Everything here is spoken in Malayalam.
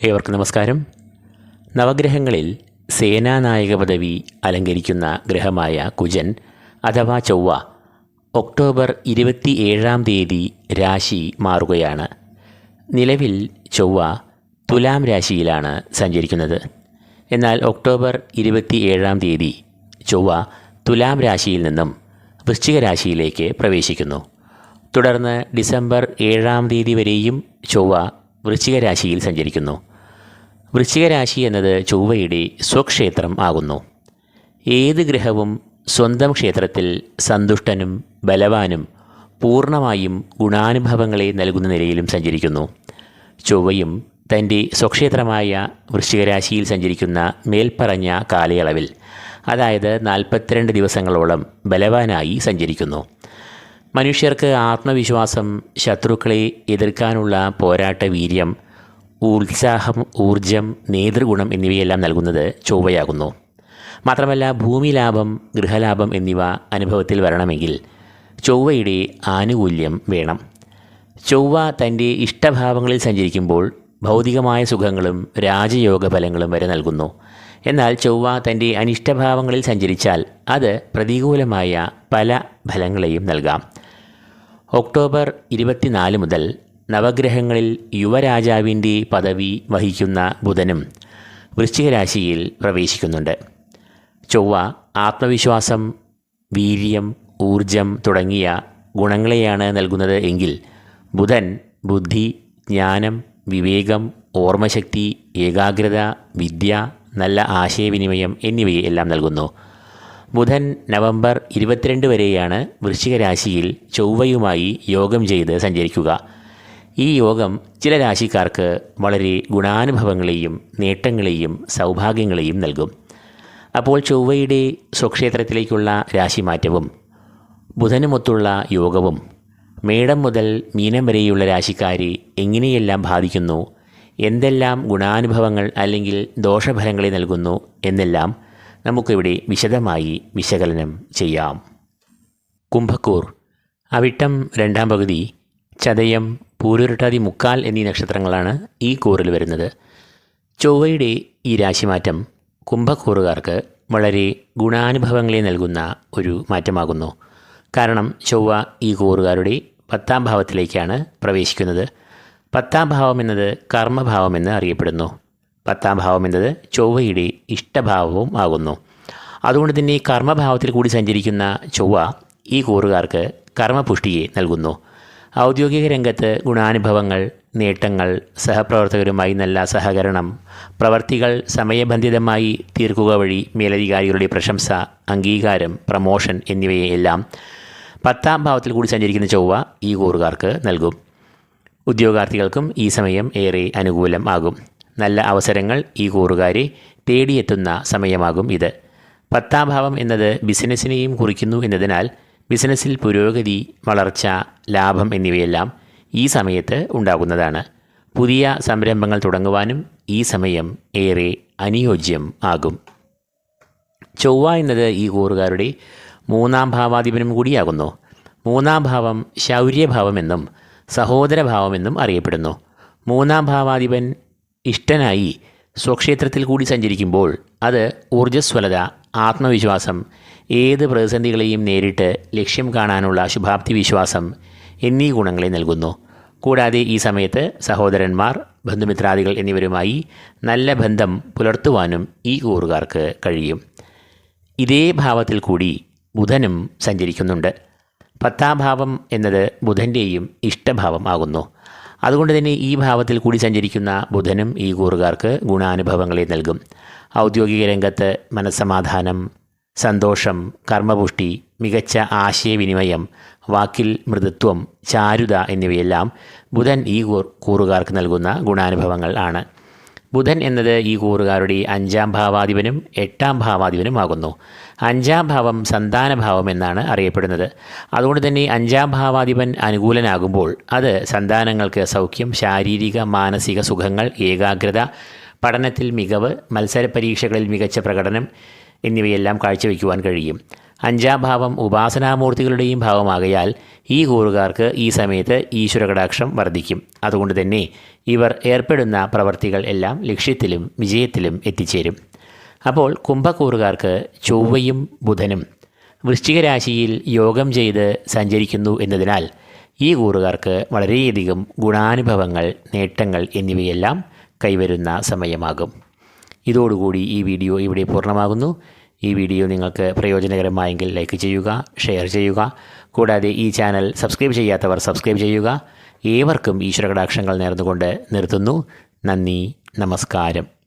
ഏവർക്കും നമസ്കാരം. നവഗ്രഹങ്ങളിൽ സേനാനായക പദവി അലങ്കരിക്കുന്ന ഗ്രഹമായ കുജൻ അഥവാ ചൊവ്വ ഒക്ടോബർ ഇരുപത്തി ഏഴാം തീയതി രാശി മാറുകയാണ്. നിലവിൽ ചൊവ്വ തുലാം രാശിയിലാണ് സഞ്ചരിക്കുന്നത്. എന്നാൽ ഒക്ടോബർ ഇരുപത്തി ഏഴാം തീയതി ചൊവ്വ തുലാം രാശിയിൽ നിന്നും വൃശ്ചിക രാശിയിലേക്ക് പ്രവേശിക്കുന്നു. തുടർന്ന് ഡിസംബർ ഏഴാം തീയതി വരെയും ചൊവ്വ വൃശ്ചിക രാശിയിൽ സഞ്ചരിക്കുന്നു. വൃശ്ചികരാശി എന്നത് ചൊവ്വയുടെ സ്വക്ഷേത്രം ആകുന്നു. ഏത് ഗ്രഹവും സ്വന്തം ക്ഷേത്രത്തിൽ സന്തുഷ്ടനും ബലവാനും പൂർണമായും ഗുണാനുഭവങ്ങളെ നൽകുന്ന നിലയിലും സഞ്ചരിക്കുന്നു. ചൊവ്വയും തന്റെ സ്വക്ഷേത്രമായ വൃശ്ചികരാശിയിൽ സഞ്ചരിക്കുന്ന മേൽപ്പറഞ്ഞ കാലയളവിൽ അതായത് നാൽപ്പത്തിരണ്ട് ദിവസങ്ങളോളം ബലവാനായി സഞ്ചരിക്കുന്നു. മനുഷ്യർക്ക് ആത്മവിശ്വാസം ശത്രുക്കളെ എതിർക്കാനുള്ള പോരാട്ട വീര്യം ഉത്സാഹം ഊർജം നേതൃഗുണം എന്നിവയെല്ലാം നൽകുന്നത് ചൊവ്വയാകുന്നു. മാത്രമല്ല ഭൂമി ലാഭം ഗൃഹലാഭം എന്നിവ അനുഭവത്തിൽ വരണമെങ്കിൽ ചൊവ്വയുടെ ആനുകൂല്യം വേണം. ചൊവ്വ തന്റെ ഇഷ്ടഭാവങ്ങളിൽ സഞ്ചരിക്കുമ്പോൾ ഭൗതികമായ സുഖങ്ങളും രാജയോഗ ഫലങ്ങളും വരെ നൽകുന്നു. എന്നാൽ ചൊവ്വ തന്റെ അനിഷ്ടഭാവങ്ങളിൽ സഞ്ചരിച്ചാൽ അത് പ്രതികൂലമായ പല ഫലങ്ങളെയും നൽകാം. ഒക്ടോബർ ഇരുപത്തിനാല് മുതൽ നവഗ്രഹങ്ങളിൽ യുവരാജാവിന്റെ പദവി വഹിക്കുന്ന ബുധനും വൃശ്ചികരാശിയിൽ പ്രവേശിക്കുന്നുണ്ട്. ചൊവ്വ ആത്മവിശ്വാസം വീര്യം ഊർജം തുടങ്ങിയ ഗുണങ്ങളെയാണ് നൽകുന്നത് എങ്കിൽ ബുധൻ ബുദ്ധി ജ്ഞാനം വിവേകം ഓർമ്മശക്തി ഏകാഗ്രത വിദ്യ നല്ല ആശയവിനിമയം എന്നിവയെല്ലാം നൽകുന്നു. ബുധൻ നവംബർ ഇരുപത്തിരണ്ട് വരെയാണ് വൃശ്ചിക രാശിയിൽ ചൊവ്വയുമായി യോഗം ചെയ്ത് സഞ്ചരിക്കുക. ഈ യോഗം ചില രാശിക്കാർക്ക് വളരെ ഗുണാനുഭവങ്ങളെയും നേട്ടങ്ങളെയും സൗഭാഗ്യങ്ങളെയും നൽകും. അപ്പോൾ ചൊവ്വയുടെ സ്വക്ഷേത്രത്തിലേക്കുള്ള രാശിമാറ്റവും ബുധനുമൊത്തുള്ള യോഗവും മേടം മുതൽ മീനം വരെയുള്ള രാശിക്കാരെ എങ്ങനെയെല്ലാം ബാധിക്കുന്നു എന്തെല്ലാം ഗുണാനുഭവങ്ങൾ അല്ലെങ്കിൽ ദോഷഫലങ്ങളെ നൽകുന്നു എന്നെല്ലാം നമുക്കിവിടെ വിശദമായി വിശകലനം ചെയ്യാം. കുംഭക്കൂർ അവിട്ടം രണ്ടാം പകുതി ചതയം പൂരുരുട്ടാതി മുക്കാൽ എന്നീ നക്ഷത്രങ്ങളാണ് ഈ കൂറിൽ വരുന്നത്. ചൊവ്വയുടെ ഈ രാശിമാറ്റം കുംഭക്കൂറുകാർക്ക് വളരെ ഗുണാനുഭവങ്ങളെ നൽകുന്ന ഒരു മാറ്റമാകുന്നു. കാരണം ചൊവ്വ ഈ കൂറുകാരുടെ പത്താം ഭാവത്തിലേക്കാണ് പ്രവേശിക്കുന്നത്. പത്താം ഭാവം എന്നത് കർമ്മഭാവമെന്ന് അറിയപ്പെടുന്നു. പത്താം ഭാവം എന്നത് ചൊവ്വയുടെ ഇഷ്ടഭാവവും ആകുന്നു. അതുകൊണ്ട് തന്നെ കർമ്മഭാവത്തിൽ കൂടി സഞ്ചരിക്കുന്ന ചൊവ്വ ഈ കൂറുകാർക്ക് കർമ്മപുഷ്ടിയെ നൽകുന്നു. ഔദ്യോഗിക രംഗത്ത് ഗുണാനുഭവങ്ങൾ നേട്ടങ്ങൾ സഹപ്രവർത്തകരുമായി നല്ല സഹകരണം പ്രവർത്തികൾ സമയബന്ധിതമായി തീർക്കുക വഴി മേലധികാരികളുടെ പ്രശംസ അംഗീകാരം പ്രമോഷൻ എന്നിവയെല്ലാം പത്താം ഭാവത്തിൽ കൂടി സഞ്ചരിക്കുന്ന ചൊവ്വ ഈ കൂറുകാർക്ക് നൽകും. ഉദ്യോഗാർത്ഥികൾക്കും ഈ സമയം ഏറെ അനുകൂലം ആകും. നല്ല അവസരങ്ങൾ ഈ കൂറുകാരെ തേടിയെത്തുന്ന സമയമാകും ഇത്. പത്താം ഭാവം എന്നത് ബിസിനസ്സിനെയും കുറിക്കുന്നു എന്നതിനാൽ ബിസിനസ്സിൽ പുരോഗതി വളർച്ച ലാഭം എന്നിവയെല്ലാം ഈ സമയത്ത് ഉണ്ടാകുന്നതാണ്. പുതിയ സംരംഭങ്ങൾ തുടങ്ങുവാനും ഈ സമയം ഏറെ അനുയോജ്യം ആകും. ചൊവ്വ എന്നത് ഈ കൂറുകാരുടെ മൂന്നാം ഭാവാധിപനും കൂടിയാകുന്നു. മൂന്നാം ഭാവം ശൗര്യഭാവമെന്നും സഹോദരഭാവമെന്നും അറിയപ്പെടുന്നു. മൂന്നാം ഭാവാധിപൻ ഇഷ്ടനായി സ്വക്ഷേത്രത്തിൽ കൂടി സഞ്ചരിക്കുമ്പോൾ അത് ഊർജസ്വലത ആത്മവിശ്വാസം ഏത് പ്രതിസന്ധികളെയും നേരിട്ട് ലക്ഷ്യം കാണാനുള്ള ശുഭാപ്തി വിശ്വാസം എന്നീ ഗുണങ്ങളെ നൽകുന്നു. കൂടാതെ ഈ സമയത്ത് സഹോദരന്മാർ ബന്ധുമിത്രാദികൾ എന്നിവരുമായി നല്ല ബന്ധം പുലർത്തുവാനും ഈ കൂറുകാർക്ക് കഴിയും. ഇതേ ഭാവത്തിൽ കൂടി ബുധനും സഞ്ചരിക്കുന്നുണ്ട്. പത്താം ഭാവം എന്നത് ബുധന്റെയും ഇഷ്ടഭാവം ആകുന്നു. അതുകൊണ്ട് തന്നെ ഈ ഭാവത്തിൽ കൂടി സഞ്ചരിക്കുന്ന ബുധനും ഈ കൂറുകാർക്ക് ഗുണാനുഭവങ്ങളെ നൽകും. ഔദ്യോഗിക രംഗത്ത് മനസ്സമാധാനം സന്തോഷം കർമ്മപുഷ്ടി മികച്ച ആശയവിനിമയം വാക്കിൽ മൃദുത്വം ചാരുത എന്നിവയെല്ലാം ബുധൻ ഈ കൂറുകാർക്ക് നൽകുന്ന ഗുണാനുഭവങ്ങൾ ആണ്. ബുധൻ എന്നത് ഈ കൂറുകാരുടെ അഞ്ചാം ഭാവാധിപനും എട്ടാം ഭാവാധിപനും ആകുന്നു. അഞ്ചാം ഭാവം സന്താനഭാവം എന്നാണ് അറിയപ്പെടുന്നത്. അതുകൊണ്ട് തന്നെ അഞ്ചാം ഭാവാധിപൻ അനുകൂലനാകുമ്പോൾ അത് സന്താനങ്ങൾക്ക് സൗഖ്യം ശാരീരിക മാനസിക സുഖങ്ങൾ ഏകാഗ്രത പഠനത്തിൽ മികവ് മത്സര പരീക്ഷകളിൽ മികച്ച പ്രകടനം എന്നിവയെല്ലാം കാഴ്ചവെക്കുവാൻ കഴിയും. അഞ്ചാം ഭാവം ഉപാസനാമൂർത്തികളുടെയും ഭാവമാകയാൽ ഈ കൂറുകാർക്ക് ഈ സമയത്ത് ഈശ്വരകടാക്ഷം വർദ്ധിക്കും. അതുകൊണ്ട് തന്നെ ഇവർ ഏർപ്പെടുന്ന പ്രവർത്തികൾ എല്ലാം ലക്ഷ്യത്തിലും വിജയത്തിലും എത്തിച്ചേരും. അപ്പോൾ കുംഭക്കൂറുകാർക്ക് ചൊവ്വയും ബുധനും വൃശ്ചിക രാശിയിൽ യോഗം ചെയ്ത് സഞ്ചരിക്കുന്നു എന്നതിനാൽ ഈ കൂറുകാർക്ക് വളരെയധികം ഗുണാനുഭവങ്ങൾ നേട്ടങ്ങൾ എന്നിവയെല്ലാം കൈവരുന്ന സമയമാകും. ഇതോടുകൂടി ഈ വീഡിയോ ഇവിടെ പൂർണമാകുന്നു. ഈ വീഡിയോ നിങ്ങൾക്ക് പ്രയോജനകരമായെങ്കിൽ ലൈക്ക് ചെയ്യുക ഷെയർ ചെയ്യുക. കൂടാതെ ഈ ചാനൽ സബ്സ്ക്രൈബ് ചെയ്യാത്തവർ സബ്സ്ക്രൈബ് ചെയ്യുക. ഏവർക്കും ഈശ്വരകടാക്ഷങ്ങൾ നേർന്നുകൊണ്ട് നിർത്തുന്നു. നന്ദി നമസ്കാരം.